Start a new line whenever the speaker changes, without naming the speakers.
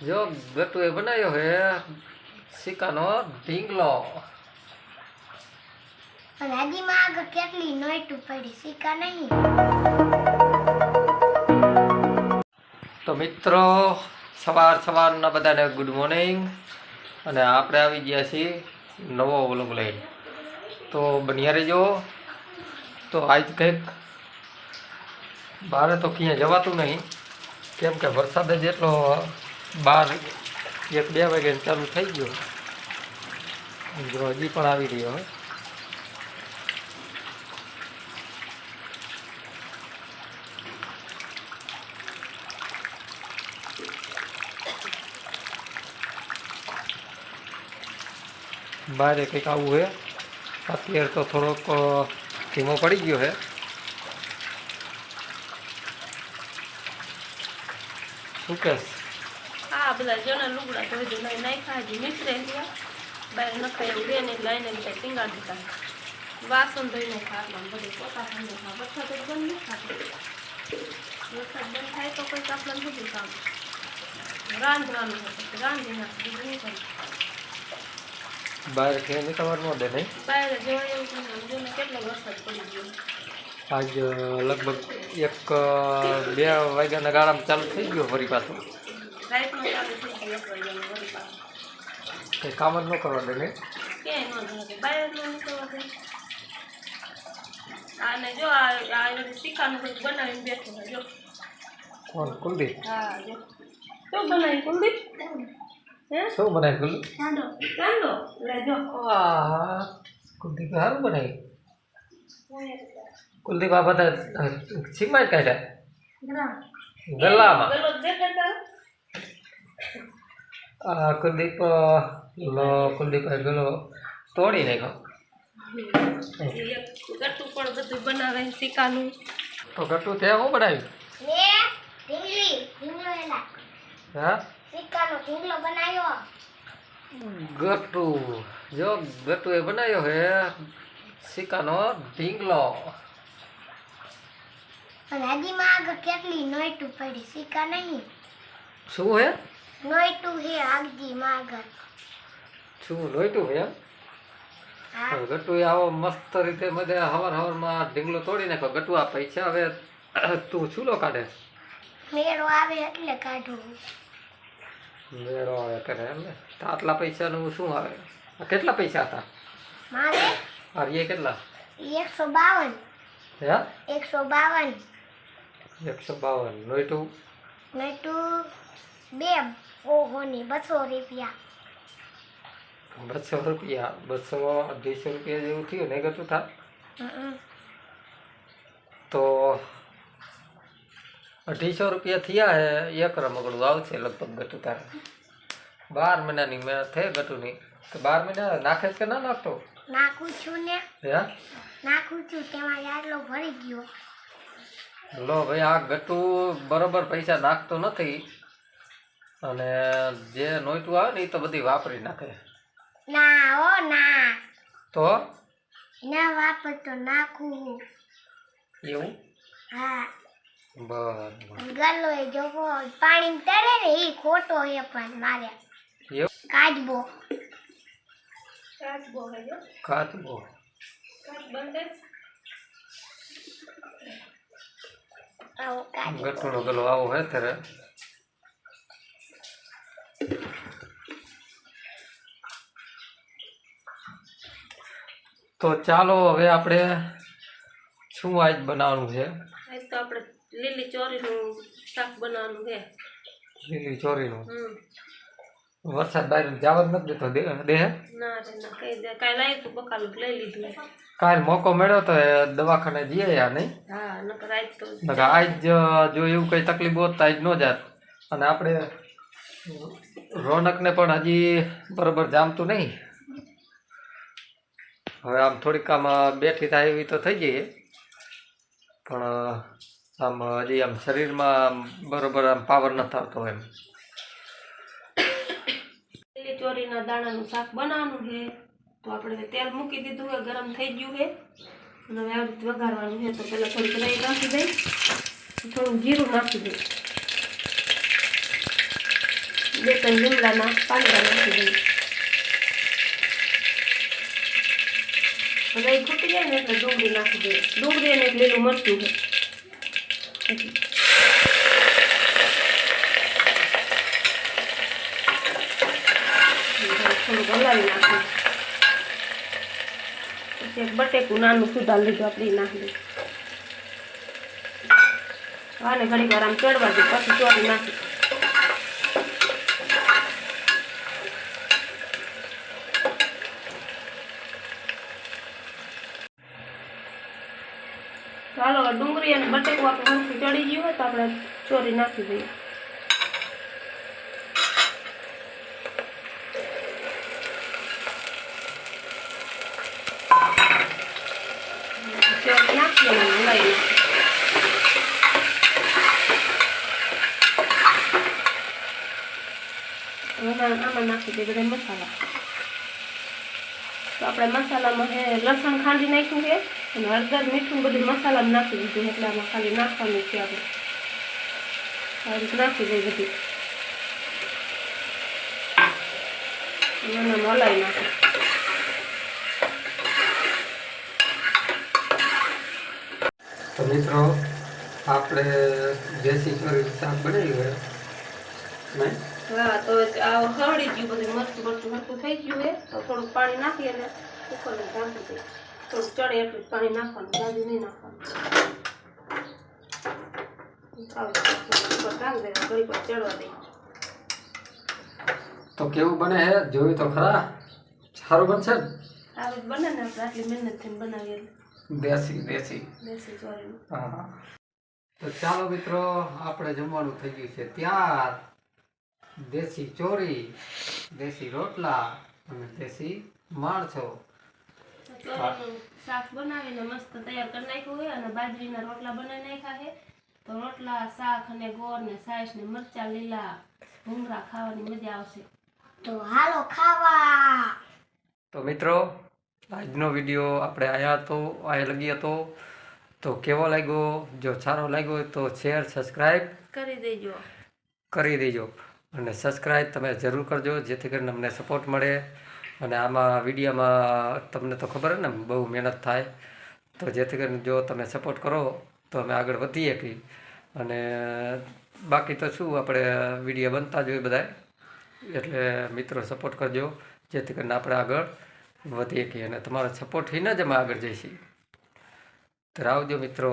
જો ગટુએ બનાવ્યો હે સિક્કાનો ઢીંગલો.
હજીમાં આગળ કેટલી નોટું પડી સિક્કા નહીં.
તો મિત્રો સવાર સવારના બધાને ગુડ મોર્નિંગ અને આપણે આવી ગયા છીએ નવો વ્લોગ લઈને. તો બન્યા રહેજો. તો આજ કંઈક બહાર તો ક્યાંય જવાતું નહીં. કેમ કે વરસાદ જ એટલો બહાર એક બે વાગે ચાલુ થઈ ગયો. હજી પણ આવી રહ્યો હોય બારે કંઈક આવું છે અત્યારે તો થોડોક ધીમો પડી ગયો છે શું કહેશ?
હા બધા જણા લુગડા ધોઈ ધોઈ લઈ નાખ્યા હજી નીકળે ગયા બહાર નખાય એવું બેન એટલે લઈને બધા ટીંગા દીધા વાસણ ધોઈને ખાટલા બધું પોતા ખાંડે ખા વરસાદ જ બંધ નહીં ખાતો વરસાદ બંધ થાય તો કંઈક આપણે બધું કામ રાંધવાનું હોય તો રાંધી નાખે બીજું નહીં કરે
બહાર ક્યાંય નીકળવાનું ન દે નહીં
બહાર જોવા એવું કંઈ નહીં. જોને કેટલો વરસાદ પડી ગયો
આજ અ, લગભગ એક અ, બે વાગ્યાના ગાળામાં ચાલુ થઈ ગયો ફરી પાછું કંઈ કામ જ ન કરવા દે
દે આને જો આ શીખાનું કંઈક બનાવીને બેઠો જો
કોણ કુલદીપ
હા જો શું બનાવી કુલદીપ
શું બનાવ્યું કુલદીપ
ચાંદો ચાંદો લે જો
આહ, સારું બનાવ્યું કુલદીપ આ બધા કાઢ્યા
ગલો દેખાતા
આ કુલદીપ લો કુલદીપ પેલો તોડી નાખ્યો.
એક પણ બધું બનાવે શીખાનું.
તો ગટુ તે હું બનાવ્યું?
ને ઢીંગલી ઢીંગલો
હા?
બનાવ્યો.
ગટુ જો ગટુએ બનાવ્યો હે સિક્કાનો ઢીંગલો.
હજીમાં આગળ કેટલી નોટું પડી સિક્કા નહીં.
શું હે?
નોટું હે આગજીમાં માગર.
શું લોહીટું હે એમ?
હા.
ગટુએ આવો મસ્ત રીતે બધે હવારમાં ઢીંગલો તોડી નાખો ગટુ આ પૈસા હવે તું છૂલો કાઢે?
મેળો આવે એટલે કાઢું.
મેળો આવે કરે એમ ને? આટલા પૈસાનું શું આવે? કેટલા પૈસા હતા?
મારે?
અરે કેટલા?
એકસો બાવન.
હે?
એકસો બાવન.
એકસો બાવન. લોહીટું
નોટું બે ઓહોની બસો રૂપિયા.
બસો રૂપિયા બસો અઢીસો રૂપિયા જેવું થયું ને ગતું થા તો અઢીસો રૂપિયા થયા હે એક રમકડું આવશે લગભગ ગટુ તારે. બાર મહિનાની મહેનત થઈ ગટુની તો બાર મહિના નાખે કે ના નાખતો?
નાખું છું ને.
હે?
નાખું છું તેમાં આટલો ભરી ગયો.
લો ભાઈ આ ગટુ બરોબર પૈસા નાખતો નથી. અને જે નોઈતું આવે ને એ તો બધી વાપરી નાખે.
ના ઓ ના.
તો?
ના વાપરતો નાખું
એવું?
હા.
બરાબર.
ગલ્લો એ જોવો પાણી તરે ને એ ખોટો એ પણ મારે.
એવું?
કાચબો.
કાચ હે જો.
કાચબો.
કાચબો.
ગટુનો ગલો આવો હે ત્યારે તો ચાલો હવે આપણે શું આજ બનાવવાનું છે?
આજ તો આપણે લીલી ચોરીનું શાક બનાવવાનું છે.
લીલી ચોરીનું? વરસાદ બહાર જવા જ નથી દેતો દેહ?
ના રે ના કઈ દે તું બકાલ લઈ લીધું
કાલ મોકો મળ્યો તો દવાખાને જઈએ યા નહીં?
હા નકર આજ તો
નકર આજ જો એવું કંઈ તકલીફ હોત તો આજ ન જાત. અને આપણે રોનકને પણ હજી બરોબર જામતું નહીં. હવે આમ થોડીક આમ બેઠી થાય એવી તો થઈ જઈએ પણ આમ હજી આમ શરીરમાં બરોબર આમ પાવર નથી આવતો એમ.
ચોરીના દાણાનું શાક બનાવવાનું છે. તો આપણે તેલ મૂકી દીધું છે, ગરમ થઈ ગયું છે. અને હવે આ વઘારવાનું છે, તો પહેલાં થોડીક રાઈ નાખી દઈ થોડું જીરું નાખી દઈ બે ત્રણ લીમડાના પાંદડા નાખી દઈએ હવે ખૂટી જાય ને એટલે ડુંગળી નાખી દઈએ ડુંગળી અને લીલું મરચું છે. થોડુંક હલાવી નાખીએ પછી એક બટેકું નાનું સુધાર લીધું આપણે નાખી દઈએ આને ઘડીક વાર આમ ચડવા દે પછી ચોરી નાખી ડુંગળી અને બટેકું આપણે હરખું ચડી ગયું હોય તો આપણે ચોરી નાખી દઈએ ચોરી નાખીએ અને હલાવી નાખીએ આમાં આમાં નાખી દઈએ બધા મસાલા તો આપણે મસાલામાં હે લસણ ખાંડી નાખ્યું છે અને હળદર મીઠું બધું મસાલામાં નાખી દીધું એટલે આમાં ખાલી નાખવાનું છે આપણે. આ રીતે નાખી દઈએ બધું. આમાં હલાવી
તો મિત્રો આપણે દેશી ચોરી શાક બનાવ્યું ગયો નહીં?
હા તો આ હળી ગયું બધું મરચું મરચું મરચું થઈ ગયું હે તો થોડુંક પાણી નાખી અને કુકરને ઢાંકી દઈએ. ચડે એટલું પાણી નાખવાનું જાજુ નહીં નાખવાનું.
તો કેવું બને હે? જોયું તો ખરા? સારું બનશે
આવી બને ને આટલી મહેનત થઈને બનાવી
દેશી દેશી.
દેશી
હા. તો ચાલો મિત્રો આપણે જમવાનું થઈ ગયું છે ત્યાર. દેશી ચોરી દેશી રોટલા અને દેશી માણસો.
શાક બનાવીને મસ્ત તૈયાર કરી નાખ્યું હોય અને બાજરીના રોટલા બનાવી નાખ્યા છે. તો રોટલા શાક અને ગોળ ને સાઈસ ને મરચા લીલા ભૂંગળા ખાવાની મજા આવશે.
તો હાલો ખાવા.
તો મિત્રો આજનો વીડિયો આપણે આયા હતો આ લગી હતો. તો કેવો લાગ્યો? જો સારો લાગ્યો હોય તો શેર સબસ્ક્રાઈબ
કરી દેજો.
કરી દેજો. અને સબસ્ક્રાઈબ તમે જરૂર કરજો જેથી કરીને અમને સપોર્ટ મળે. અને આમાં વિડીયોમાં તમને તો ખબર ને, બહુ મહેનત થાય. તો જેથી કરીને જો તમે સપોર્ટ કરો, તો અમે આગળ વધીએ કંઈ અને બાકી તો શું આપણે વીડિયો બનતા જોઈએ બધા એટલે મિત્રો સપોર્ટ કરજો, જેથી કરીને આપણે આગળ વધીએ કંઈ અને તમારા થઈને જ અમે આગળ જઈશું. તો આવજો મિત્રો.